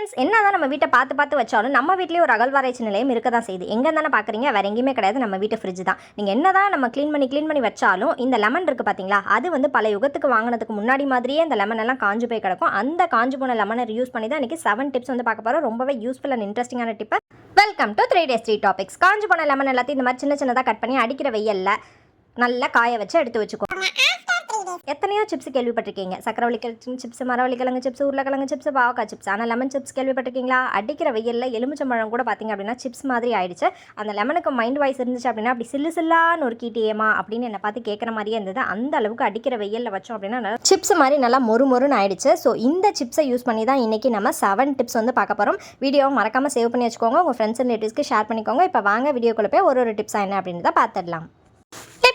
Friends என்ன தான் நம்ம வீட்டை பார்த்து பார்த்து வச்சாலும் நம்ம வீட்லேயே ஒரு அகழ்வாராய்ச்சி நிலையம் இருக்க தான் செய்யுது. எங்கே தானே பார்க்குறீங்க? வேறு எங்கேயுமே கிடையாது. நம்ம வீட்டு ஃப்ரிட்ஜ் தான். நீங்கள் என்ன தான் நம்ம க்ளீன் பண்ணி க்ளீன் பண்ணி வச்சாலும் இந்த லெமன் இருக்குது பார்த்தீங்களா அது வந்து பல யுகத்துக்கு வாங்கினதுக்கு முன்னாடி மாதிரியே இந்த லெமன் எல்லாம் காஞ்சு போய் கிடக்கும். அந்த காஞ்சு போன லெமனை யூஸ் பண்ணி தான் இன்றைக்கி செவன் டிப்ஸ் வந்து பார்க்க போகிறோம் ரொம்பவே யூஸ்ஃபுல் அண்ட் இன்ட்ரெஸ்டிங்கான tip welcome to three days three topics காஞ்சு போன லெமன் எல்லாத்தையும் இந்த மாதிரி சின்ன சின்னதாக கட் பண்ணி அடிக்கிற வெயில்ல நல்லா காய வச்சு எடுத்து வச்சுக்கோங்க எத்தனையோ சிப்ஸ் கேள்விப்பட்டிருக்கீங்க. சக்கரவள்ளி சிப்ஸ் மரவள்ளி கிழங்கு சிப்ஸ் உருளைக்கிழங்கு சிப்ஸ் பாவக்காய் சிப்ஸ் ஆனால் லெமன் சிப்ஸ் கேள்விப்பட்டிருக்கீங்களா? அடிக்கிற வெயிலில் எலுமிச்சம்பழம் கூட பார்த்தீங்க அப்படின்னா சிப்ஸ் மாதிரி ஆயிடுச்சு. அந்த லெமனுக்கு மைண்ட் வாய்ஸ் இருந்துச்சு அப்படின்னா அப்படி சில்லு சில்லான்னு ஒரு கீட்டியேமா அப்படின்னு என்னை பார்த்து கேட்குற மாதிரியே இருந்தது. அந்த அளவுக்கு அடிக்கிற வெயிலில் வச்சோம் அப்படின்னா சிப்ஸ் மாதிரி நல்லா மொறு மொறுன்னு ஆயிடுச்சு. ஸோ இந்த சிப்ஸை யூஸ் பண்ணி தான் இன்றைக்கி நம்ம செவன் டிப்ஸ் வந்து பார்க்க போகிறோம் வீடியோவை மறக்காமல் சேவ் பண்ணி வச்சுக்கோங்க. உங்கள் ஃப்ரெண்ட்ஸ் அண்ட் ரிலேட்டிவ்ஸ்க்கு ஷேர் பண்ணிக்கோங்க. இப்போ வாங்க வீடியோக்குள்ளே போய் ஒரு ஒரு டிப்ஸாக என்ன அப்படின்றத பார்த்துடலாம்.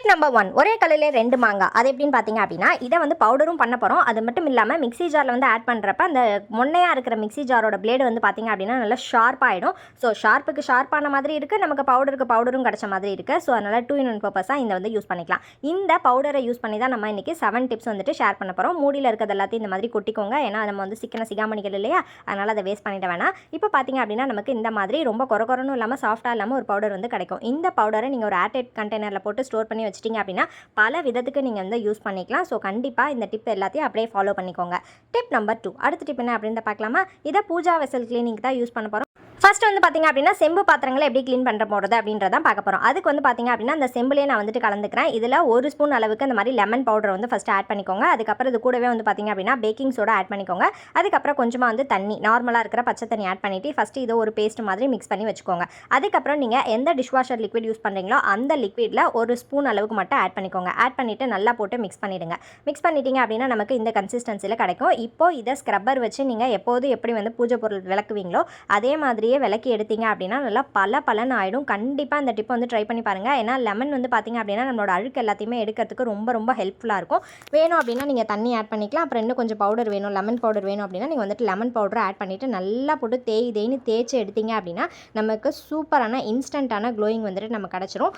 டிப் நம்பர் ஒன் ஒரே கல்லிலே ரெண்டு மாங்காய். அது எப்படின்னு பார்த்தீங்க அப்படின்னா இதை வந்து பவுடரும் பண்ண போகிறோம் அது மட்டும் இல்லாமல் மிக்ஸி ஜாரில் வந்து ஆட் பண்ணுறப்ப அந்த முன்னையாக இருக்கிற மிக்ஸி ஜாரோட பிளேடு வந்து பார்த்தீங்க அப்படின்னா நல்லா ஷார்ப் ஆகிடும் ஸோ ஷார்ப்புக்கு ஷார்ப்பான மாதிரி இருக்குது நமக்கு பவுடருக்கு பவுடரும் கிடச்ச மாதிரி இருக்குது ஸோ அதனால் டூ இன் ஒன் பர்பஸாக இந்த வந்து யூஸ் பண்ணிக்கலாம். இந்த பவுடரை யூஸ் பண்ணி தான் நம்ம இன்றைக்கி செவன் டிப்ஸ் வந்துட்டு ஷேர் பண்ண போகிறோம் மூடியில் இருக்கிறது எல்லாத்தையும் இந்த மாதிரி கொட்டிக்கோங்க. ஏன்னா நம்ம வந்து சிக்கன சிகாமணிகள் இல்லையா? அதனால் அதை வேஸ்ட் பண்ணிட வேணாம். இப்போ பார்த்தீங்க அப்படின்னா நமக்கு இந்த மாதிரி ரொம்ப குறை குறனும் இல்லாமல் சாஃப்டாக இல்லாமல் ஒரு பவுடர் வந்து கிடைக்கும். இந்த பவுடரை நீங்கள் ஒரு ஏர்டைட் கண்டெய்னரில் போட்டு ஸ்டோர் பண்ணி வச்சிட்டிங்க அப்படின்னா பல விதத்துக்கு நீங்கள் வந்து யூஸ் பண்ணிக்கலாம். ஸோ கண்டிப்பாக இந்த டிப் எல்லாத்தையும் அப்படியே ஃபாலோ பண்ணிக்கோங்க. டிப் நம்பர் டூ அடுத்த டிப் என்ன அப்படின்னு பார்க்கலாமா? இதை பூஜா வெசல் கிளீனிங் தான் யூஸ் பண்ண போகிறோம் ஃபர்ஸ்ட் வந்து பார்த்தீங்க அப்படின்னா செம்பு பாத்திரங்களை எப்படி க்ளீன் பண்ணுற போகிறது அப்படின்றதான் பார்க்க போகிறோம் அதுக்கு வந்து பார்த்தீங்க அப்படின்னா அந்த செம்புலேயே நான் வந்துட்டு கலந்துக்கிறேன். இதில் ஒரு ஸ்பூன் அளவுக்கு அந்த மாதிரி லெமன் பவுடர் வந்து ஃபஸ்ட்டு ஆட் பண்ணிக்கோங்க. அதுக்கப்புறம் இது கூடவே வந்து பார்த்தீங்க அப்படின்னா பேக்கிங் சோடா ஆட் பண்ணிக்கோங்க. அதுக்கப்புறம் கொஞ்சமாக வந்து தண்ணி நார்மலாக இருக்கிற பச்சை தண்ணி ஆட் பண்ணிவிட்டு ஃபஸ்ட்டு இதை ஒரு பேஸ்ட் மாதிரி மிக்ஸ் பண்ணி வச்சுக்கோங்க. அதுக்கப்புறம் நீங்கள் எந்த டிஷ்வாஷர் லிக்விட் யூஸ் பண்ணுறீங்களோ அந்த லிக்விடில் ஒரு ஸ்பூன் அளவுக்கு மட்டும் ஆட் பண்ணிக்கோங்க. ஆட் பண்ணிவிட்டு நல்லா போட்டு மிக்ஸ் பண்ணிவிடுங்க மிக்ஸ் பண்ணிட்டீங்க அப்படின்னா நமக்கு இந்த கன்சிஸ்டன்சியில் கிடைக்கும். இப்போ இதை ஸ்க்ரப்பர் வச்சு நீங்கள் எப்போது எப்படி வந்து பூஜை பொருள் விளக்குவீங்களோ அதே மாதிரியே விளக்கி எடுத்தீங்க அப்படின்னா நல்லா பல பலன் ஆகிடும் கண்டிப்பாக இந்த டிப்பை வந்து ட்ரை பண்ணி பாருங்கள் ஏன்னா லெமன் வந்து பார்த்தீங்க அப்படின்னா நம்மளோட அழுக்கு எல்லாத்தையுமே எடுக்கிறதுக்கு ரொம்ப ரொம்ப ஹெல்ப்ஃபுல்லாக இருக்கும். வேணும் அப்படின்னா நீங்கள் தண்ணி ஆட் பண்ணிக்கலாம். அப்புறம் இன்னும் கொஞ்சம் பவுடர் வேணும் லெமன் பவுடர் வேணும் அப்படின்னா நீங்கள் வந்துட்டு லெமன் பவுடர் ஆட் பண்ணிவிட்டு நல்லா போட்டு தேய் தேய்னு தேய்ச்சி எடுத்தீங்க அப்படின்னா நமக்கு சூப்பரான இன்ஸ்டண்ட்டான க்ளோயிங் வந்துட்டு நம்ம கிடச்சிரும்.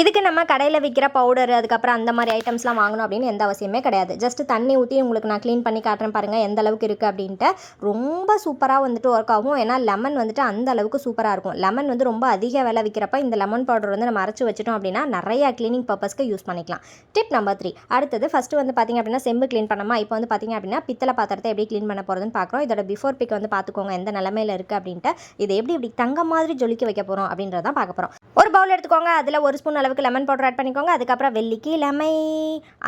இதுக்கு நம்ம கடையில் விற்கிற பவுடர் அதுக்கப்புறம் அந்த மாதிரி ஐட்டம்ஸ்லாம் வாங்கணும் அப்படின்னு எந்த அவசியமே கிடையாது. ஜஸ்ட் தண்ணி ஊற்றி உங்களுக்கு நான் க்ளீன் பண்ணி காட்டுறேன் பாருங்கள் எந்த அளவுக்கு இருக்குது அப்படின்ட்டு. ரொம்ப சூப்பராக வந்துட்டு ஒர்க் ஆகும். ஏன்னா லெமன் வந்துட்டு அந்த அளவுக்கு சூப்பராக இருக்கும். லெமன் வந்து ரொம்ப அதிக விலை விற்கிறப்ப இந்த லெமன் பவுடர் வந்து நம்ம அரைச்சி வச்சிட்டோம் அப்படின்னா நிறையா க்ளீனிங் பர்பஸ்க்கு யூஸ் பண்ணிக்கலாம். டிப் நம்பர் த்ரீ அடுத்தது ஃபஸ்ட்டு வந்து பார்த்திங்க அப்படின்னா செம்பு க்ளீன் பண்ணமா இப்போ வந்து பார்த்திங்க அப்படின்னா பித்தளை பாத்திரத்தை எப்படி க்ளீன் பண்ண போகிறதுன்னு பார்க்குறோம் இதோட பிஃபோர் பிக் வந்து பார்த்துக்கோங்க எந்த நிலமையில இருக்குது அப்படின்ட்டு. இதை எப்படி இப்படி தங்க மாதிரி ஜொலிக்க வைக்க போகிறோம் அப்படின்றதான் பார்க்க போகிறோம் ஒரு பவுல் எடுத்துக்கோங்க. அதில் ஒரு ஸ்பூன் அளவுக்கு லெமன் பவுடர் ஆட் பண்ணிக்கோங்க. அதுக்கப்புறம் வெள்ளிக்கு லெமை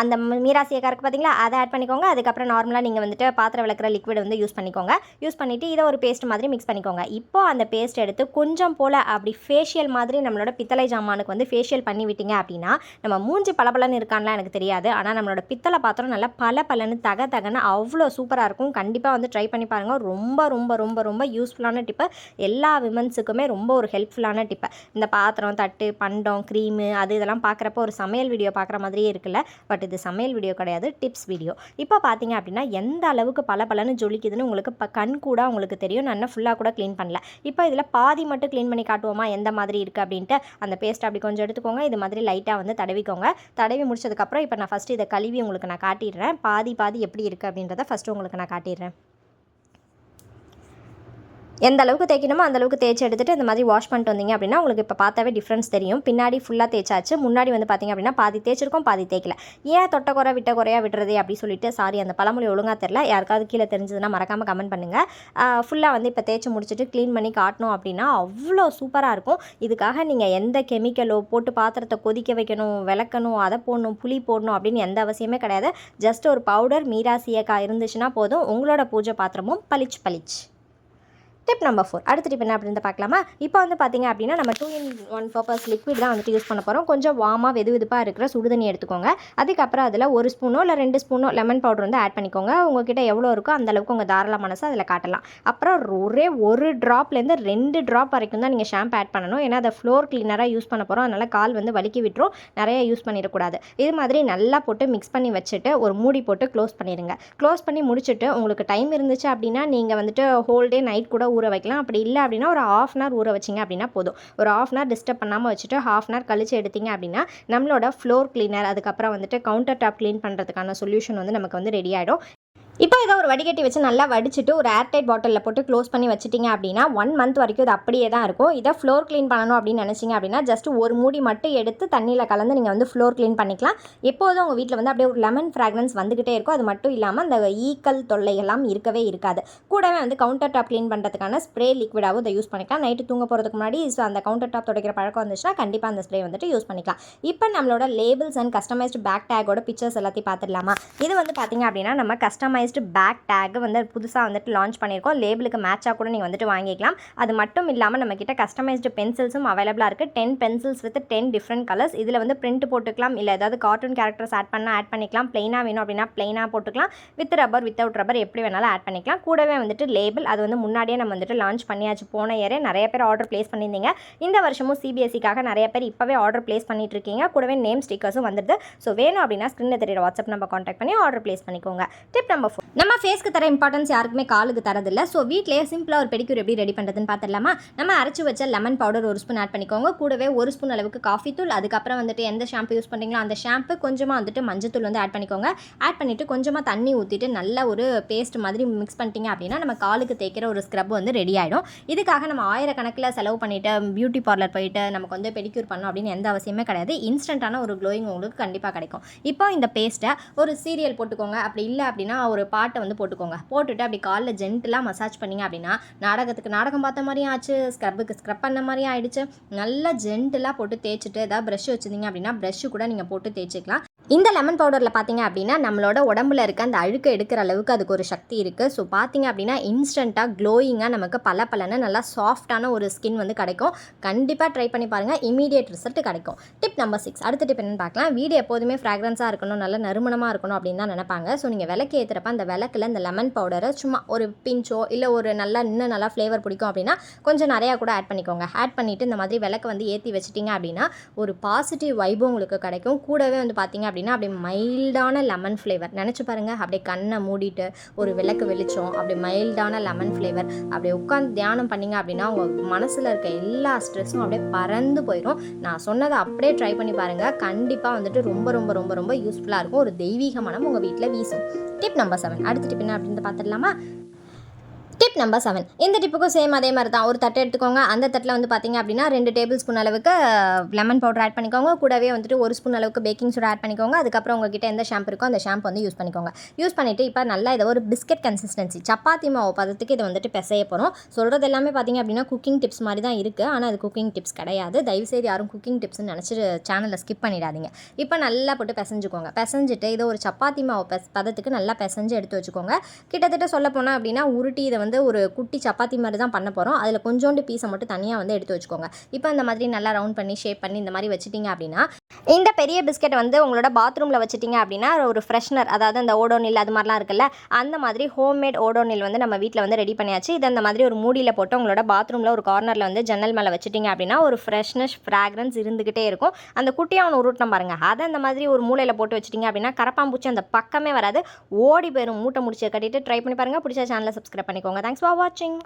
அந்த மீராசியக்காருக்கு பார்த்தீங்களா அதை ஆட் பண்ணிக்கோங்க. அதுக்கப்புறம் நார்மலாக நீங்கள் வந்துட்டு பாத்திரம் விளக்குற லிக்விட் வந்து யூஸ் பண்ணிக்கோங்க. யூஸ் பண்ணிவிட்டு இதை ஒரு பேஸ்ட் மாதிரி மிக்ஸ் பண்ணிக்கோங்க. இப்போ அந்த பேஸ்ட் எடுத்து கொஞ்சம் போல் அப்படி ஃபேஷியல் மாதிரி நம்மளோட பித்தளை ஜாமானுக்கு வந்து ஃபேஷியல் பண்ணி விட்டீங்க அப்படின்னா நம்ம மூஞ்சி பளபளன்னு இருக்கான்லாம் எனக்கு தெரியாது. ஆனால் நம்மளோட பித்தளை பாத்திரம் நல்லா பல பலன்னு தக தகன்னு அவ்வளோ சூப்பராக இருக்கும். கண்டிப்பாக வந்து ட்ரை பண்ணி பாருங்கள் ரொம்ப ரொம்ப ரொம்ப ரொம்ப யூஸ்ஃபுல்லான டிப்பு எல்லா விமன்ஸுக்குமே ரொம்ப ஒரு ஹெல்ப்ஃபுல்லான டிப்பு இந்த பாத்திரம் தட்டு பண்டம் க்ரீமு அது இதெல்லாம் பார்க்குறப்ப ஒரு சமையல் வீடியோ பார்க்குற மாதிரியே இருக்குல்ல. பட் இது சமையல் வீடியோ கிடையாது டிப்ஸ் வீடியோ இப்போ பார்த்தீங்க அப்படின்னா எந்த அளவுக்கு பல பலன்னு ஜொலிக்குதுன்னு உங்களுக்கு இப்போ கண் கூட உங்களுக்கு தெரியும். நான் ஃபுல்லாக கூட க்ளீன் பண்ணல. இப்போ இதில் பாதி மட்டும் க்ளீன் பண்ணி காட்டுவோமா? எந்த மாதிரி இருக்குது அப்படின்ட்டு அந்த பேஸ்ட் அப்படி கொஞ்சம் எடுத்துக்கோங்க. இது மாதிரி லைட்டாக வந்து தடவிக்கோங்க. தடவி முடிச்சதுக்கப்புறம் இப்போ நான் ஃபஸ்ட்டு இதை கழுவி உங்களுக்கு நான் காட்டிடுறேன். பாதி பாதி எப்படி இருக்குது அப்படின்றத ஃபஸ்ட்டு உங்களுக்கு நான் காட்டிடுறேன். எந்த அளவுக்கு தேய்க்கணுமோ அந்த அளவுக்கு தேய்ச்சி எடுத்துட்டு இந்த மாதிரி வாஷ் பண்ணிட்டு வந்தீங்க அப்படின்னா உங்களுக்கு இப்போ பார்த்தாவே டிஃப்ரென்ஸ் தெரியும். பின்னாடி ஃபுல்லாக தேய்ச்சாச்சு. முன்னாடி வந்து பார்த்தீங்க அப்படின்னா பாதி தேய்ச்சிருக்கோம் பாதி தேய்க்கல. ஏன் தொட்ட குறை விட்ட குறையா விடுறது அப்படி சொல்லிட்டு சாரி அந்த பழமொழி ஒழுங்காக தெரில யாருக்காவது கீழே தெரிஞ்சதுன்னா மறக்காமல் கமெண்ட் பண்ணுங்கள் ஃபுல்லாக வந்து இப்போ தேய்ச்சி முடிச்சுட்டு க்ளீன் பண்ணி காட்டணும் அப்படின்னா அவ்வளோ சூப்பராக இருக்கும். இதுக்காக நீங்கள் எந்த கெமிக்கலோ போட்டு பாத்திரத்தை கொதிக்க வைக்கணும் விளக்கணும் அதை போடணும் புளி போடணும் அப்படின்னு எந்த அவசியமே கிடையாது. ஜஸ்ட் ஒரு பவுடர் மீராசியக்காய் இருந்துச்சுன்னா போதும். உங்களோட பூஜை பாத்திரமும் பளிச்சு பளிச்சு. டிப் நம்பர் ஃபோர் அடுத்த டிப் என்ன அப்படின்னு பார்க்கலாமா? இப்போ வந்து பார்த்தீங்க அப்படின்னா நம்ம two in one purpose liquid தான் வந்துட்டு யூஸ் பண்ண போகிறோம் கொஞ்சம் வாமாக வெது வெதுப்பாக இருக்கிற சுடுதண்ணி எடுத்துக்கோங்க. அதுக்கப்புறம் அதில் ஒரு ஸ்பூனோ இல்லை ரெண்டு ஸ்பூனோ லெமன் பவுடர் வந்து ஆட் பண்ணிக்கோங்க. உங்ககிட்ட எவ்வளோ இருக்கோ அந்த அளவுக்கு உங்கள் தாராள மனசு அதில் காட்டலாம். அப்புறம் ஒரே ஒரு ட்ராப்லேருந்து ரெண்டு ட்ராப் வரைக்கும் தான் நீங்கள் ஷாம்பு ஆட் பண்ணணும். ஏன்னா அதை ஃப்ளோர் க்ளீனராக யூஸ் பண்ண போகிறோம் அதனால் கால் வந்து வலிக்கி விட்டுரும். நிறைய யூஸ் பண்ணிடக்கூடாது. இது மாதிரி நல்லா போட்டு மிக்ஸ் பண்ணி வச்சுட்டு ஒரு மூடி போட்டு க்ளோஸ் பண்ணிடுங்க. க்ளோஸ் பண்ணி முடிச்சுட்டு உங்களுக்கு டைம் இருந்துச்சு அப்படின்னா நீங்கள் வந்துட்டு ஹோல் டே நைட் கூட ஊற வைக்கலாம். அப்படி இல்லை அப்படின்னா ஒரு ஆஃப் அன் ஹவர் ஊற வச்சிங்க அப்படின்னா போதும். ஒரு ஆஃப் அன் ஹவர் டிஸ்டர்ப் பண்ணாமல் வச்சுட்டு ஹாஃப் அன் ஹவர் கழிச்சு எடுத்தீங்க அப்படின்னா நம்மளோட ஃப்ளோர் கிளீனர் அதுக்கப்புறம் வந்துட்டு கவுண்டர் டாப் க்ளீன் பண்ணுறதுக்கான சொல்யூஷன் வந்து நமக்கு வந்து ரெடி ஆகிடும் இப்போ இதை ஒரு வடிகட்டி வச்சு நல்லா வடிச்சிட்டு ஒரு ஏர்டைட் பாட்டிலில் போட்டு க்ளோஸ் பண்ணி வச்சிட்டிங்க அப்படின்னா ஒன் மந்த் வரைக்கும் இது அப்படியே தான் இருக்கும். இதை ஃப்ளோர் க்ளீன் பண்ணணும் அப்படின்னு நினச்சிங்க அப்படின்னா ஜஸ்ட் ஒரு மூடி மட்டும் எடுத்து தண்ணியில் கலந்து நீங்கள் வந்து ஃப்ளோர் க்ளீன் பண்ணிக்கலாம். எப்போதும் உங்கள் வீட்டில் வந்து அப்படியே ஒரு லெமன் ஃப்ராக்ரன்ஸ் வந்துக்கிட்டே இருக்கும். அது மட்டும் இல்லாமல் அந்த ஈக்கல் தொல்லை எல்லாம் இருக்கவே இருக்காது. கூடவே வந்து கவுண்டர் டாப் க்ளீன் பண்ணுறதுக்கான ஸ்ப்ரே லிக்விடாகவும் இதை யூஸ் பண்ணிக்கலாம். நைட்டு தூங்க போகிறதுக்கு முன்னாடி ஸோ அந்த கவுண்டர் டாப் துடைக்கிற பழக்கம் வந்துச்சுன்னா கண்டிப்பாக அந்த ஸ்ப்ரே வந்துட்டு யூஸ் பண்ணிக்கலாம். இப்போ நம்மளோட லேபிள்ஸ் அண்ட் கஸ்டமைஸ்டு பேக் டேக்கோட பிக்சர்ஸ் எல்லாத்தையும் பார்த்துடலாமா? இது வந்து பார்த்தீங்க அப்படின்னா நம்ம கஸ்டமைஸ் கஸ்டமைஸ்டு பேக் டேக் வந்து புதுசாக வந்துட்டு லான்ச் பண்ணியிருக்கோம். லேபிளுக்கு மேட்சாக கூட நீங்கள் வந்துட்டு வாங்கிக்கலாம். அது மட்டும் இல்லாமல் நம்மக்கிட்ட கஸ்டமைஸ்டு பென்சில்ஸும் அவைலபிளாக இருக்குது ten pencils with ten different colours இதில் வந்து பிரிண்ட் போட்டுக்கலாம். இல்லை ஏதாவது கார்ட்டூன் கேரக்டர்ஸ் ஆட் பண்ணால் ஆட் பண்ணிக்கலாம். பிளைனாக வேணும் அப்படின்னா பிளைனாக போட்டுக்கலாம். வித் ரப்பர் வித்தவுட் ரப்பர் எப்படி வேணாலும் ஆட் பண்ணிக்கலாம். கூடவே வந்துட்டு லேபிள் அது வந்து முன்னாடியே நம்ம வந்துட்டு லான்ச் பண்ணியாச்சு. போன இயரே நிறைய பேர் ஆர்டர் ப்ளேஸ் பண்ணியிருந்தீங்க. இந்த வருஷமும் சிபிஎஸ்சிக்காக நிறைய பேர் இப்போவே ஆர்டர் ப்ளேஸ் பண்ணிட்டு இருக்கீங்க. கூடவே நேம் ஸ்டிக்கர்ஸும் வந்துடுது. ஸோ வேணும் அப்படின்னா ஸ்க்ரீனில் தெரியுற வாட்ஸ்அப் நம்பர் காண்டாக்ட் பண்ணி ஆர்டர் ப்ளேஸ் பண்ணிக்கோங்க. டிப் நம்பர் நம்ம ஃபேஸ்க்கு தர இம்பார்ட்டன்ஸ் யாருக்குமே காலுக்கு தரதில்ல. ஸோ வீட்லேயே சிம்பிளாக ஒரு பெடிக்யூர் எப்படி ரெடி பண்ணுறதுன்னு பார்த்துடலாமா நம்ம அரைச்சி வச்ச லெமன் பவுடர் ஒரு ஸ்பூன் ஆட் பண்ணிக்கோங்க. கூடவே ஒரு ஸ்பூன் அளவுக்கு காஃபி தூள். அதுக்கப்புறம் வந்துட்டு எந்த ஷாம்பு யூஸ் பண்ணுறீங்களோ அந்த ஷாம்பு கொஞ்சமாக வந்துட்டு மஞ்சத்தூள் வந்து ஆட் பண்ணிக்கோங்க. ஆட் பண்ணிவிட்டு கொஞ்சமாக தண்ணி ஊற்றிட்டு நல்ல ஒரு பேஸ்ட் மாதிரி மிக்ஸ் பண்ணிட்டீங்க அப்படின்னா நம்ம காலுக்கு தேய்க்கிற ஒரு ஸ்க்ரப் வந்து ரெடி ஆகிடும் இதுக்காக நம்ம ஆயிரக்கணக்கில் செலவு பண்ணிவிட்டு பியூட்டி பார்லர் போயிட்டு நமக்கு வந்து பெடிக்யூர் பண்ணோம் அப்படின்னு எந்த அவசியமே கிடையாது. இன்ஸ்டண்ட்டான ஒரு க்ளோயிங் உங்களுக்கு கண்டிப்பாக கிடைக்கும். இப்போ இந்த பேஸ்ட்டை ஒரு சீரியல் போட்டுக்கோங்க. அப்படி இல்லை அப்படின்னா ஒரு பாட்டை வந்து போட்டுக்கோங்க. போட்டுட்டு அப்படி காலில் ஜென்டலாக மசாஜ் பண்ணீங்க அப்படின்னா நாடகத்துக்கு நாடகம் பார்த்த மாதிரியும் ஆச்சு ஸ்க்ரப்புக்கு ஸ்க்ரப் பண்ண மாதிரியும் ஆயிடுச்சு. நல்லா ஜென்டலாக போட்டு தேய்ச்சிட்டு ஏதாவது ப்ரஷ் வச்சுருந்தீங்க அப்படின்னா ப்ரஷ்ஷு கூட நீங்கள் போட்டு தேய்ச்சிக்கலாம். இந்த லெமன் பவுடரில் பார்த்தீங்க அப்படின்னா நம்மளோட உடம்புல இருக்க அந்த அழுக்கை எடுக்கிற அளவுக்கு அதுக்கு ஒரு சக்தி இருக்குது ஸோ பார்த்தீங்க அப்படின்னா இன்ஸ்டண்ட்டாக க்ளோயிங்காக நமக்கு பல பலன்னு நல்லா சாஃப்டான ஒரு ஸ்கின் வந்து கிடைக்கும். கண்டிப்பாக ட்ரை பண்ணி பாருங்கள் இமீடியட் ரிசல்ட் கிடைக்கும். டிப் நம்பர் சிக்ஸ் அடுத்த டிப் என்னன்னு பார்க்கலாம். வீடு எப்போதுமே ஃப்ராக்ரன்ஸாக இருக்கணும் நல்ல நறுமணமாக இருக்கணும் அப்படின்னு தான் நினைப்பாங்க. ஸோ நீங்கள் விலைக்கு ஏற்றுறப்ப அந்த விளக்கில் இந்த லெமன் பவுடரை சும்மா ஒரு பிஞ்சோ இல்லை ஒரு நல்லா இன்னும் நல்லா ஃப்ளேவர் பிடிக்கும் அப்படின்னா கொஞ்சம் நிறையா கூட ஆட் பண்ணிக்கோங்க. ஆட் பண்ணிவிட்டு இந்த மாதிரி விளக்கு வந்து ஏற்றி வச்சிட்டிங்க அப்படின்னா ஒரு பாசிட்டிவ் வைபும் உங்களுக்கு கிடைக்கும். கூடவே வந்து பார்த்தீங்க அப்படின்னா அப்படியே மைல்டான லெமன் ஃப்ளேவர் நினச்சி பாருங்கள் அப்படியே கண்ணை மூடிட்டு ஒரு விளக்கு வெளிச்சம் அப்படியே மைல்டான லெமன் ஃப்ளேவர் அப்படியே உட்காந்து தியானம் பண்ணீங்க அப்படின்னா உங்கள் மனசில் இருக்க எல்லா ஸ்ட்ரெஸ்ஸும் அப்படியே பறந்து போயிடும் நான் சொன்னதை அப்படியே ட்ரை பண்ணி பாருங்கள் கண்டிப்பாக வந்துட்டு ரொம்ப ரொம்ப ரொம்ப ரொம்ப யூஸ்ஃபுல்லாக இருக்கும். ஒரு தெய்வீக மனம் உங்கள் வீட்டில் வீசும். Tip number seven. அடுத்த டிப் என்ன அப்படின்னு பார்த்துடலாமா? டிப் நம்பர் செவன் இந்த டிப்புக்கும் சேம் அதே மாதிரி தான் ஒரு தட்டை எடுத்துக்கோங்க. அந்த தட்டில் வந்து பார்த்தீங்க அப்படின்னா ரெண்டு டேபிள் ஸ்பூன் அளவுக்கு லெமன் பவுடர் ஆட் பண்ணிக்கோங்க. கூடவே வந்துட்டு ஒரு ஸ்பூன் அளவுக்கு பேக்கிங் சோடா ஆட் பண்ணிக்கோங்க. அதுக்கப்புறம் உங்ககிட்ட எந்த ஷாம்பு இருக்கோ அந்த ஷாம்பு வந்து யூஸ் பண்ணிக்கோங்க. யூஸ் பண்ணிவிட்டு இப்போ நல்லா இதை ஒரு பிஸ்கட் கன்சிஸ்டன்சி சப்பாத்தி மாவு பதத்துக்கு இதை வந்துட்டு பிசைய போகிறோம் சொல்கிறது எல்லாமே பார்த்தீங்க அப்படின்னா குக்கிங் டிப்ஸ் மாதிரி தான் இருக்குது ஆனால் அது குக்கிங் டிப்ஸ் கிடையாது. தயவுசெய்து யாரும் குக்கிங் டிப்ஸ்னு நினச்சிட்டு சேனலை ஸ்கிப் பண்ணிடாதீங்க. இப்போ நல்லா போட்டு பிசைஞ்சுக்கோங்க. பிசைஞ்சிட்டு இதை ஒரு சப்பாத்தி மாவு பதத்துக்கு நல்லா பிசைஞ்சு எடுத்து வச்சுக்கோங்க. கிட்டத்தட்ட சொல்ல போனால் அப்படின்னா உருட்டி இதை வந்து ஒரு குட்டி சப்பாத்தி மாதிரி தான் பண்ண போகிறோம் அதில் கொஞ்சோண்டு பீஸை மட்டும் தனியாக வந்து எடுத்து வச்சுக்கோங்க. இப்போ இந்த மாதிரி நல்லா ரவுண்ட் பண்ணி ஷேப் பண்ணி இந்த மாதிரி வச்சுட்டிங்க அப்படின்னா இந்த பெரிய பிஸ்கெட் வந்து உங்களோட பாத்ரூமில் வச்சிட்டிங்க அப்படின்னா ஒரு ஃப்ரெஷ்னர் அதாவது அந்த ஓடோனில் அது மாதிரிலாம் இருக்குல்ல அந்த மாதிரி ஹோம்மேட் ஓடோனில் வந்து நம்ம வீட்டில் வந்து ரெடி பண்ணியாச்சு. இதை இந்த மாதிரி ஒரு மூடியில் போட்டு உங்களோட பாத்ரூமில் ஒரு கார்னரில் வந்து ஜன்னல் மேலே வச்சிட்டிங்க அப்படின்னா ஒரு ஃப்ரெஷ்னஸ் ஃப்ராக்ரன்ஸ் இருந்துக்கிட்டே இருக்கும். அந்த குட்டியாக ஒன்று உருட்டம் பாருங்கள் அதை அந்த மாதிரி ஒரு மூலையில் போட்டு வச்சிட்டிங்க அப்படின்னா கரப்பாம்பூச்சி அந்த பக்கமே வராது. ஓடி போயிடும் மூட்டை முடிச்சு கட்டிட்டு ட்ரை பண்ணி பாருங்கள் பிடிச்ச சேனலை சப்ஸ்கிரைப் பண்ணிக்கோங்க. தேங்க்ஸ் ஃபார் வாட்சிங்